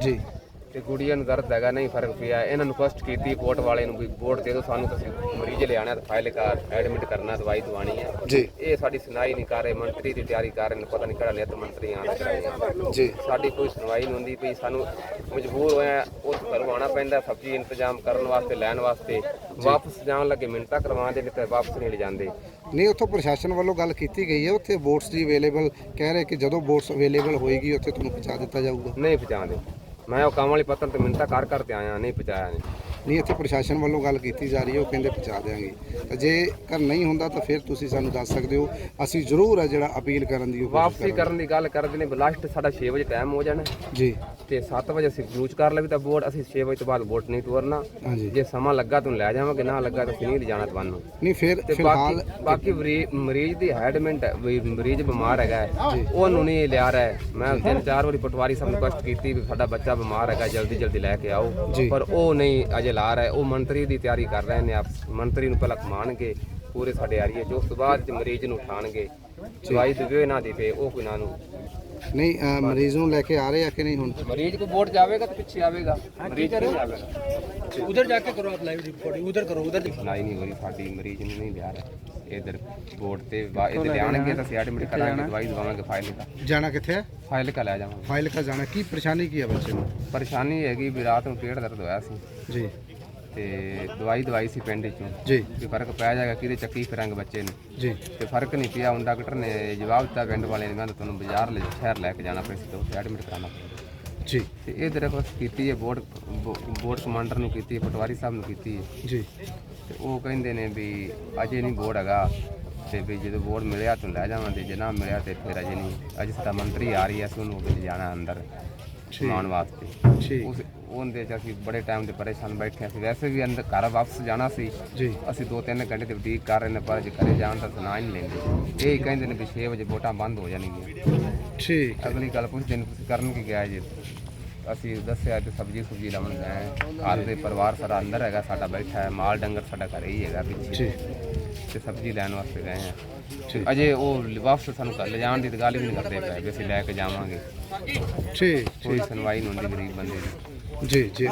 ਜੀ। ਤੇ ਗੁੜੀਆਂ ਨੂੰ ਦਰਦ ਹੈਗਾ ਨਹੀਂ ਫ਼ਰਕ ਪਿਆ। ਇਹਨਾਂ ਨੂੰ ਰਿਕੁਐਸਟ ਕੀਤੀ ਕੋਰਟ ਵਾਲੇ ਨੂੰ ਵੀ ਵੋਟ ਦੇ ਦਿਓ। ਸਾਨੂੰ ਤੁਸੀਂ ਮਰੀਜ਼ ਲਿਆਣਾ ਤੇ ਫਾਈਲ ਕਰ ਐਡਮਿਟ ਕਰਨਾ ਦਵਾਈ ਦਵਾਣੀ ਹੈ। ਜੀ। ਇਹ ਸਾਡੀ ਸੁਣਾਈ ਨਹੀਂ ਕਰ ਰਹੇ ਮੰਤਰੀ ਦੀ ਤਿਆਰੀ ਕਰ ਰਹੇ ਨੇ ਪਤਾ ਨਹੀਂ ਕਿਹੜਾ ਨਿਤ ਮੰਤਰੀ ਆਣ ਕਰਾਇਆ ਜੀ। ਸਾਡੀ ਕੋਈ ਸੁਣਵਾਈ ਨਹੀਂ ਹੁੰਦੀ ਪਈ ਸਾਨੂੰ ਮਜਬੂਰ ਹੋਇਆ ਉਸ ਘਰੋਂ ਆਉਣਾ ਪੈਂਦਾ ਸਬਜ਼ੀ ਇੰਤਜ਼ਾਮ ਕਰਨ ਵਾਸਤੇ ਲੈਣ ਵਾਸਤੇ। ਵਾਪਸ ਜਾਣ ਲੱਗੇ ਮਿੰਟਾਂ ਕਰਵਾਉਂਦੇ ਨੇ ਤੇ ਵਾਪਸ ਨਹੀਂ ਲਿਜਾਂਦੇ। ਨਹੀਂ ਉੱਥੋਂ ਪ੍ਰਸ਼ਾਸਨ ਵੱਲੋਂ ਗੱਲ ਕੀਤੀ ਗਈ ਹੈ ਉੱਥੇ ਵੋਟਸ ਦੀ ਅਵੇਲੇਬਲ ਕਹਿ ਰਹੇ ਕਿ ਜਦੋਂ ਵੋਟਸ ਅਵੇਲੇਬਲ ਹੋਏਗੀ ਉੱਥੇ ਤੁਹਾਨੂੰ ਪਹੁੰਚਾ ਦਿੱਤਾ ਜਾਊਗਾ। ਨਹੀਂ ਪਹੁੰਚਾਉਂਦੇ। ਮੈਂ ਉਹ ਕੰਮ ਵਾਲੀ ਪੱਤਰ ਤੇ ਮਿੰਟਾਂ ਕਰ ਕਰ ਤੇ ਆਇਆ ਨਹੀਂ ਪਹੁੰਚਾਇਆ ਨਹੀਂ ਨਹੀਂ ਇੱਥੇ ਪ੍ਰਸ਼ਾਸਨ ਵੱਲੋਂ ਗੱਲ ਕੀਤੀ ਜਾ ਰਹੀ ਹੈ ਉਹ ਕਹਿੰਦੇ ਪਹੁੰਚਾ ਦੇਵਾਂਗੇ ਤਾਂ ਜੇਕਰ ਨਹੀਂ ਹੁੰਦਾ ਤਾਂ ਫਿਰ ਤੁਸੀਂ ਸਾਨੂੰ ਦੱਸ ਸਕਦੇ ਹੋ ਅਸੀਂ ਜ਼ਰੂਰ ਹੈ ਜਿਹੜਾ ਅਪੀਲ ਕਰਨ ਦੀ ਉਹ ਕੋਸ਼ਿਸ਼ ਵਾਪਸੀ ਕਰਾਂਗੇ। ਕਰਨ ਦੀ ਗੱਲ ਕਰਦੇ ਨੇ ਲਾਸਟ ਸਾਡਾ 6 ਵਜੇ ਟਾਈਮ ਹੋ ਜਾਣਾ। ਜੀ। ਤੇ 7 ਵਜੇ ਅਸੀਂ ਜੂਚ ਕਰ ਲਵੇ ਤਾਂ ਬੋਰਡ ਅਸੀਂ 6 ਵਜੇ ਤੋਂ ਬਾਅਦ ਵੋਟ ਨਹੀਂ ਤੋਰਨਾ। ਹਾਂਜੀ। ਜੇ ਸਮਾਂ ਲੱਗਾ ਤੁਹਾਨੂੰ ਲੈ ਜਾਵਾਂਗੇ ਨਾ ਲੱਗਾ ਤਾਂ ਅਸੀਂ ਨਹੀਂ ਲਿਜਾਣਾ ਤੁਹਾਨੂੰ। ਨਹੀਂ ਫਿਰ ਤੇ ਫਿਲਹਾਲ ਬਾਕੀ ਮਰੀਜ਼ ਦੀ ਹੈਡਮੈਂਟ ਮਰੀਜ਼ ਬਿਮਾਰ ਹੈਗਾ ਹੈ, ਉਹਨੂੰ ਨਹੀਂ ਲਿਆ ਰਿਹਾ ਹੈ। ਮੈਂ ਤਿੰਨ ਚਾਰ ਵਾਰੀ ਪਟਵਾਰੀ ਸਾਹਿਬ ਨੂੰ ਰਿਕੁਐਸਟ ਕੀਤੀ ਵੀ ਸਾਡਾ ਬੱਚਾ ਬਿਮਾਰ ਹੈਗਾ ਜਲਦੀ ਜਲਦੀ ਲੈ ਕੇ ਆਓ। ਜੀ। ਪਰ ਉਹ ਨਹੀਂ ਅਜੇ ਲਾ ਰਿਹਾ ਹੈ। ਉਹ ਮੰਤਰੀ ਦੀ ਤਿਆਰੀ ਕਰ ਰਹੇ ਨੇ ਆਪ। ਮੰਤਰੀ ਨੂੰ ਪਹਿਲਾਂ ਘਮਾਣਗੇ ਪੂਰੇ ਸਾਡੇ ਏਰੀਏ 'ਚ। ਉਸ ਤੋਂ ਬਾਅਦ 'ਚ ਮਰੀਜ਼ ਨੂੰ ਉਠਾਣਗੇ ਦਵਾਈ ਦੇਵੇ ਨਾ ਦੇਵੇ ਉਹ ਕੋਈ ਨਾ ਨੂੰ ਨਹੀਂ ਅ, ਮਰੀਜ਼ ਨੂੰ ਲੈ ਕੇ ਆ ਰਹੇ ਆ ਕਿ ਨਹੀਂ ਹੁਣ ਮਰੀਜ਼ ਕੋ ਵੋਟ ਜਾਵੇਗਾ ਤਾਂ ਪਿੱਛੇ ਆਵੇਗਾ ਮਰੀਜ਼ ਨਹੀਂ ਆਵੇਗਾ उधर जाके करो आप लाइव रिपोर्टिंग उधर करो उधर ਸੁਣਾਈ ਨਹੀਂ ਹੋ ਰਹੀ ਸਾਡੀ ਮਰੀਜ਼ ਨੂੰ ਨਹੀਂ ਲਿਆ ਰਿਹਾ ਇਧਰ ਬੋਰਡ ਤੇ ਬਾ- ਇੱਧਰ ਲਿਆਣਗੇ ਤਾਂ ਅਸੀਂ ਐਡਮਿਟ ਕਰਾਂਗੇ ਦਵਾਈ ਦਵਾਵਾਂਗੇ ਫਾਈਲ ਦਾ ਜਾਣਾ ਕਿੱਥੇ ਹੈ ਫਾਈਲ ਕਾ ਲੈ ਜਾਵਾਂਗੇ ਫਾਈਲ ਕਾ ਜਾਣਾ ਕੀ ਪਰੇਸ਼ਾਨੀ ਕੀ ਹੈ ਬੱਚੇ ਨੂੰ ਪਰੇਸ਼ਾਨੀ ਹੈਗੀ ਵੀ ਰਾਤ ਨੂੰ ਪੇਟ ਦਰਦ ਹੋਇਆ ਸੀ ਜੀ ਤੇ ਦਵਾਈ ਦਵਾਈ ਸੀ ਪਿੰਡ ਚੋਂ। ਜੀ। ਵੀ ਫ਼ਰਕ ਪੈ ਜਾਏਗਾ ਕਿਹਦੇ ਚੱਕੀ ਫਿਰਾਂਗੇ ਬੱਚੇ ਨੂੰ। ਜੀ। ਤੇ ਫ਼ਰਕ ਨਹੀਂ ਪਿਆ ਹੁਣ ਡਾਕਟਰ ਨੇ ਜਵਾਬ ਦਿੱਤਾ ਪਿੰਡ ਵਾਲੇ ਨੇ ਮੈਂ ਤਾਂ ਤੁਹਾਨੂੰ ਬਾਜ਼ਾਰ ਲੈ ਸ਼ਹਿਰ ਲੈ ਕੇ ਜਾਣਾ ਪੈਸੇ ਤੇ ਉੱਥੇ ਐਡਮਿਟ ਕਰਾਉਣਾ ਪਏਗਾ ਜੀ। ਤੇ ਇਹ ਦਰਖਾਸਤ ਕੀਤੀ ਹੈ ਬੋਰਡ ਬੋਰਡ ਕਮਾਂਡਰ ਨੂੰ ਕੀਤੀ ਹੈ ਪਟਵਾਰੀ ਸਾਹਿਬ ਨੂੰ ਕੀਤੀ ਹੈ। ਜੀ। ਤੇ ਉਹ ਕਹਿੰਦੇ ਨੇ ਵੀ ਅਜੇ ਨਹੀਂ ਬੋਰਡ ਹੈਗਾ ਤੇ ਵੀ ਜਦੋਂ ਬੋਰਡ ਮਿਲਿਆ ਤਾਂ ਲੈ ਜਾਵਾਂਗੇ ਜੇ ਨਾ ਮਿਲਿਆ ਤੇ ਫਿਰ ਅਜੇ ਨਹੀਂ। ਅਜੇ ਸਾਡਾ ਮੰਤਰੀ ਆ ਰਹੀ ਹੈ ਉਹਨੂੰ ਲੈ ਜਾਣਾ ਅੰਦਰ। ਸਮਾਨ ਵਾਸਤੇ। ਉਸ ਉਹਦੇ ਚ ਅਸੀਂ ਬੜੇ ਟਾਈਮ ਦੇ ਪਰੇਸ਼ਾਨ ਬੈਠੇ ਸੀ ਵੈਸੇ ਵੀ ਅੰਦਰ ਘਰ ਵਾਪਸ ਜਾਣਾ ਸੀ। ਅਸੀਂ 2-3 ਘੰਟੇ ਤੇ ਉਡੀਕ ਕਰ ਰਹੇ ਨੇ ਪਰ ਜੇ ਘਰੇ ਜਾਣ ਦਾ ਸੁਣਾ ਨਹੀਂ ਲੈਂਦੇ। ਇਹ ਕਹਿੰਦੇ ਨੇ ਵੀ 6 ਵਜੇ ਵੋਟਾਂ ਬੰਦ ਹੋ ਜਾਣਗੀਆਂ ਠੀਕ। ਅਗਲੀ ਗੱਲ ਪੁੱਛਦੇ ਨੇ ਤੁਸੀਂ ਕਰਨ ਕੀ ਗਿਆ ਜੀ? ਅਸੀਂ ਦੱਸਿਆ ਕਿ ਸਬਜ਼ੀ ਸੁਬਜ਼ੀ ਲਾਉਣ ਗਏ। ਘਰ ਦੇ ਪਰਿਵਾਰ ਸਾਰਾ ਅੰਦਰ ਹੈਗਾ ਸਾਡਾ ਬੈਠਾ ਹੈ। ਮਾਲ ਡੰਗਰ ਸਾਡਾ ਘਰੇ ਹੀ ਹੈਗਾ ਪਿੱਛੇ। ਤੇ ਸਬਜ਼ੀ ਲੈਣ ਵਾਸਤੇ ਗਏ ਆ। ਅਜੇ ਉਹ ਵਾਪਸ ਸਾਨੂੰ ਘਰ ਲਿਜਾਣ ਦੀ ਗੱਲ ਵੀ ਨਹੀਂ ਕਰਦੇ ਪਏ ਵੀ ਅਸੀਂ ਲੈ ਕੇ ਜਾਵਾਂਗੇ। ਠੀਕ ਕੋਈ ਸੁਣਵਾਈ ਨਹੀਂ ਹੁੰਦੀ ਗਰੀਬ ਬੰਦੇ ਦੀ। ਜੀ ਜੀ